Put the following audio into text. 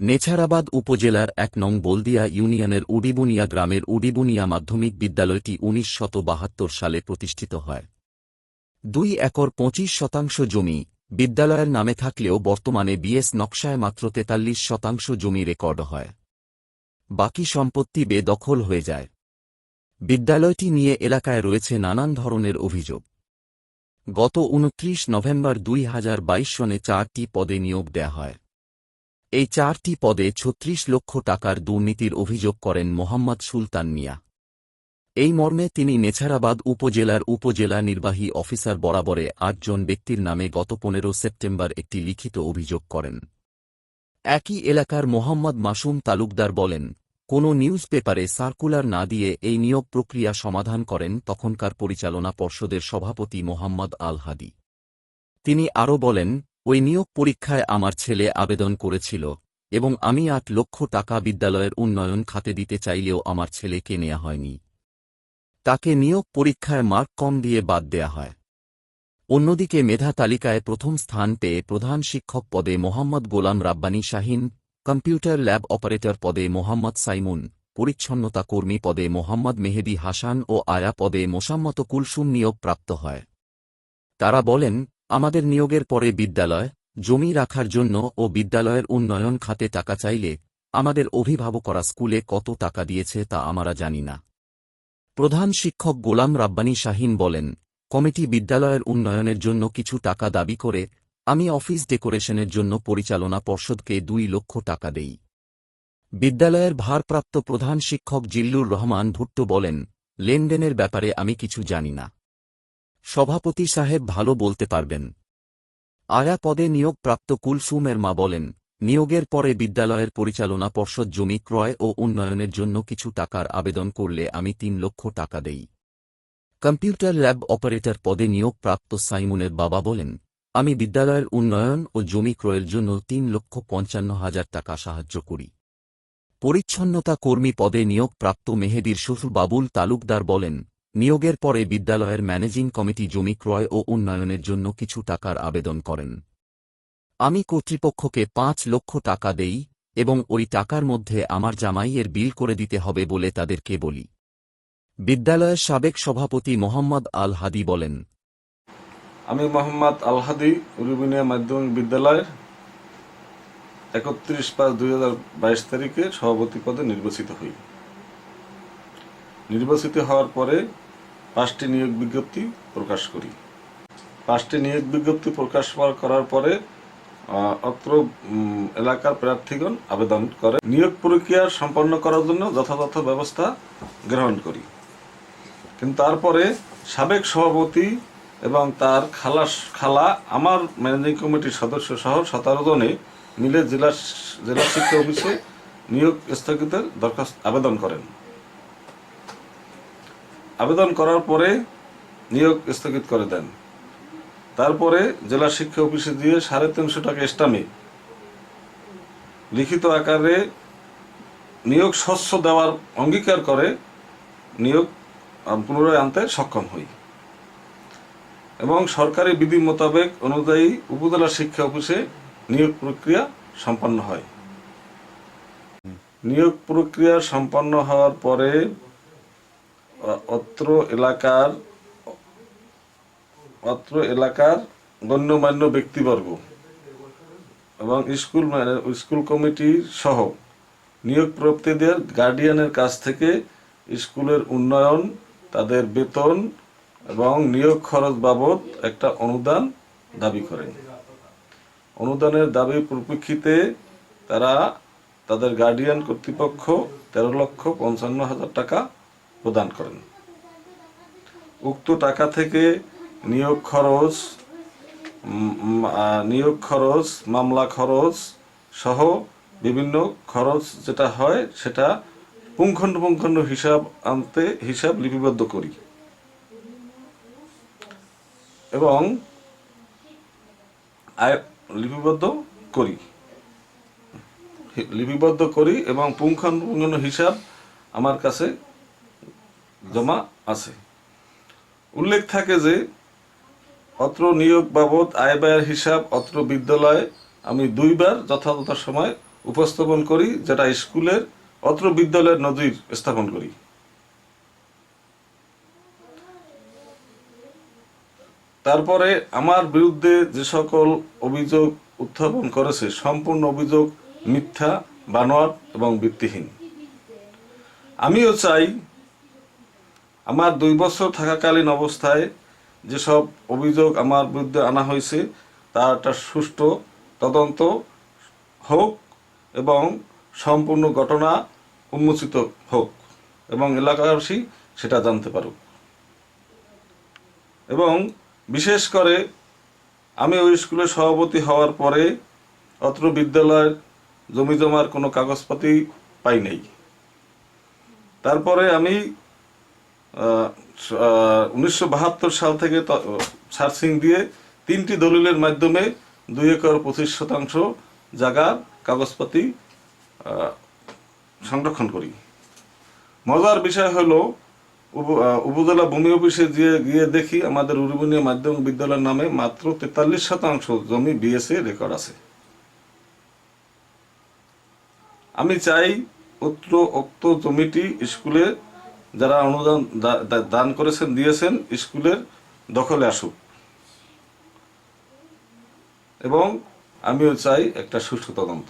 নেছারাবাদ উপজেলার এক নং বলদিয়া ইউনিয়নের উডিবুনিয়া গ্রামের উডিবুনিয়া মাধ্যমিক বিদ্যালয়টি উনিশ সালে প্রতিষ্ঠিত হয়। দুই একর পঁচিশ শতাংশ জমি বিদ্যালয়ের নামে থাকলেও বর্তমানে বিএস নকশায় মাত্র তেতাল্লিশ শতাংশ জমি রেকর্ড হয়। বাকি সম্পত্তি বেদখল হয়ে যায়। বিদ্যালয়টি নিয়ে এলাকায় রয়েছে নানান ধরনের অভিযোগ। গত উনত্রিশ নভেম্বর দুই হাজার বাইশ সনে চারটি পদে নিয়োগ দেয়া হয়। এই চারটি পদে ছত্রিশ লক্ষ টাকার দুর্নীতির অভিযোগ করেন মোহাম্মদ সুলতান মিয়া। এই মর্মে তিনি নেছারাবাদ উপজেলার উপজেলা নির্বাহী অফিসার বরাবরে আটজন ব্যক্তির নামে গত পনেরো সেপ্টেম্বর একটি লিখিত অভিযোগ করেন। একই এলাকার মোহাম্মদ মাসুম তালুকদার বলেন, কোনো নিউজ পেপারে সার্কুলার না দিয়ে এই নিয়োগ প্রক্রিয়া সমাধান করেন তখনকার পরিচালনা পর্ষদের সভাপতি মোহাম্মদ আল হাদি তিনি আরও বলেন ওই নিয়োগ পরীক্ষায় আমার ছেলে আবেদন করেছিল, এবং আমি আট লক্ষ টাকা বিদ্যালয়ের উন্নয়ন খাতে দিতে চাইলেও আমার ছেলেকে নেওয়া হয়নি। তাকে নিয়োগ পরীক্ষায় মার্ক কম দিয়ে বাদ দেয়া হয়। অন্যদিকে মেধা তালিকায় প্রথম স্থান পেয়ে প্রধান শিক্ষক পদে Mohammad Golam Rabbani Shahin, computer lab operator পদে মোহাম্মদ সাইমুন, পরিচ্ছন্নতা কর্মী পদে মোহাম্মদ মেহেদি হাসান ও আয়া পদে মোসাম্মত কুলসুম নিয়োগ প্রাপ্ত হয়। তারা বলেন আমাদের নিয়োগের পরে বিদ্যালয়, জমি রাখার জন্য ও বিদ্যালয়ের উন্নয়ন খাতে টাকা চাইলে আমাদের অভিভাবকরা স্কুলে কত টাকা দিয়েছে তা আমরা জানি না। প্রধান শিক্ষক গোলাম রাব্বানী শাহিন বলেন, কমিটি বিদ্যালয়ের উন্নয়নের জন্য কিছু টাকা দাবি করে, আমি অফিস ডেকোরেশনের জন্য পরিচালনা পর্ষদকে দুই লক্ষ টাকা দেই। বিদ্যালয়ের ভারপ্রাপ্ত প্রধান শিক্ষক জিল্লুর রহমান ভুট্টো বলেন, লেনদেনের ব্যাপারে আমি কিছু জানি না। সভাপতি সাহেব ভালো বলতে পারবেন। আয়া পদে নিয়োগপ্রাপ্ত কুলসুমের মা বলেন, নিয়োগের পরে বিদ্যালয়ের পরিচালনা পর্ষদ জমি ক্রয় ও উন্নয়নের জন্য কিছু টাকার আবেদন করলে আমি তিন লক্ষ টাকা দেই। কম্পিউটার ল্যাব অপারেটর পদে নিয়োগপ্রাপ্ত সাইমুনের বাবা বলেন, আমি বিদ্যালয়ের উন্নয়ন ও জমি ক্রয়ের জন্য তিন লক্ষ পঞ্চান্ন হাজার টাকা সাহায্য করি। পরিচ্ছন্নতা কর্মী পদে নিয়োগপ্রাপ্ত মেহেদির শ্বশুর বাবুল তালুকদার বলেন নিয়োগের পরে বিদ্যালয়ের ম্যানেজিং কমিটি জমি ক্রয় ও উন্নয়নের জন্য কিছু টাকার আবেদন করেন। আমি কর্তৃপক্ষকে পাঁচ লক্ষ টাকা দেই এবং ওই টাকার মধ্যে আমার জামাইয়ের বিল করে দিতে হবে বলে তাদেরকে বলি। বিদ্যালয়ের সাবেক সভাপতি মোহাম্মদ আল হাদি বলেন, আমি মোহাম্মদ আলহাদি, উরুবিনিয়া মাধ্যমিক বিদ্যালয়ের একত্রিশ পাঁচ দুই হাজার বাইশ তারিখে সভাপতি পদে নির্বাচিত হই। নির্বাচিত হওয়ার পরে পাঁচটি নিয়োগ বিজ্ঞপ্তি প্রকাশ করি। পাঁচটি নিয়োগ বিজ্ঞপ্তি প্রকাশ করার পরে অত্র এলাকার প্রার্থীগণ আবেদন করে। নিয়োগ প্রক্রিয়া সম্পন্ন করার জন্য যথাযথ ব্যবস্থা গ্রহণ করি। কিন্তু তারপরে সাবেক সভাপতি এবং তার খালা খালা আমার ম্যানেজিং কমিটির সদস্য সহ সতেরো জনে মিলে জেলা জেলা শিক্ষা অফিসে নিয়োগ স্থগিতের দরখাস্ত আবেদন করেন। আবেদন করার পরে নিয়োগ স্থগিত করে দেন। তারপরে জেলা শিক্ষা অফিসে দিয়ে সাড়ে তিনশো টাকা স্টামে। লিখিত আকারে নিয়োগ স্বচ্ছ দেওয়ার অঙ্গীকার করে নিয়োগ পুনরায় আনতে সক্ষম হই। এবং সরকারি বিধি মোতাবেক অনুযায়ী উপজেলা শিক্ষা অফিসে নিয়োগ প্রক্রিয়া সম্পন্ন হয়। নিয়োগ প্রক্রিয়া সম্পন্ন হওয়ার পরে অত্র এলাকার অত্র এলাকার গণ্যমান্য ব্যক্তিবর্গ এবং স্কুল ম্যানে- স্কুল কমিটি সহ নিয়োগ প্রাপ্তিদের গার্ডিয়ানের কাছ থেকে স্কুলের উন্নয়ন, তাদের বেতন এবং নিয়োগ খরচ বাবদ একটা অনুদান দাবি করেন। অনুদানের দাবির পরিপ্রেক্ষিতে তারা তাদের গার্ডিয়ান কর্তৃপক্ষ তেরো লক্ষ পঞ্চান্ন হাজার টাকা প্রদান করেন। উক্ত টাকা থেকে নিয়োগ খরচ নিয়োগ খরচ, মামলা খরচ সহ বিভিন্ন খরচ যেটা হয় সেটা পুঙ্খণ্ড পুঙ্খানুপুঙ্খানু হিসাব আনতে হিসাব লিপিবদ্ধ করি। এবং আয়, লিপিবদ্ধ করি। লিপিবদ্ধ করি এবং পুঙ্খানুপুঙ্খানু হিসাব আমার কাছে জমা আছে। উল্লেখ থাকে যে, অত্র নিয়োগ বাবদ আয় ব্যয়ের হিসাব, অত্র বিদ্যালয়ে আমি দুইবার যথাযথ সময় উপস্থাপন করি, যেটা স্কুলের অত্র বিদ্যালয়ের নজির স্থাপন করি। তারপরে আমার বিরুদ্ধে যে সকল অভিযোগ উত্থাপন করেছে, সম্পূর্ণ অভিযোগ মিথ্যা, বানোয়াট এবং ভিত্তিহীন। আমিও চাই আমার দুই বছর থাকাকালীন অবস্থায় যেসব অভিযোগ আমার বিরুদ্ধে আনা হয়েছে তার একটা সুষ্ঠু, তদন্ত হোক এবং সম্পূর্ণ ঘটনা উন্মোচিত হোক এবং এলাকাবাসী সেটা জানতে পারুক। এবং বিশেষ করে আমি ওই স্কুলে সভাপতি হওয়ার পরে অত্র বিদ্যালয়ের জমি জমার কোনো কাগজপাতি পাই নাই। তারপরে আমি উনিশশো বাহাত্তর সাল থেকে সার্চিং দিয়ে তিনটি দলিলের মাধ্যমে দুই একর পঁচিশ শতাংশ জায়গার কাগজপাতি সংরক্ষণ করি। মজার বিষয় হলো, উপ- উপজেলা ভূমি অফিসে গিয়ে গিয়ে দেখি আমাদের উরুবুনিয়া মাধ্যমিক বিদ্যালয়ের নামে মাত্র তেতাল্লিশ শতাংশ জমি বিএসএ রেকর্ড আছে। আমি চাই উক্ত উক্ত জমিটি স্কুলে যারা অনুদান দান করেছেন দিয়েছেন স্কুলের দখলে আসুক। এবং আমিও চাই একটা সুষ্ঠু তদন্ত।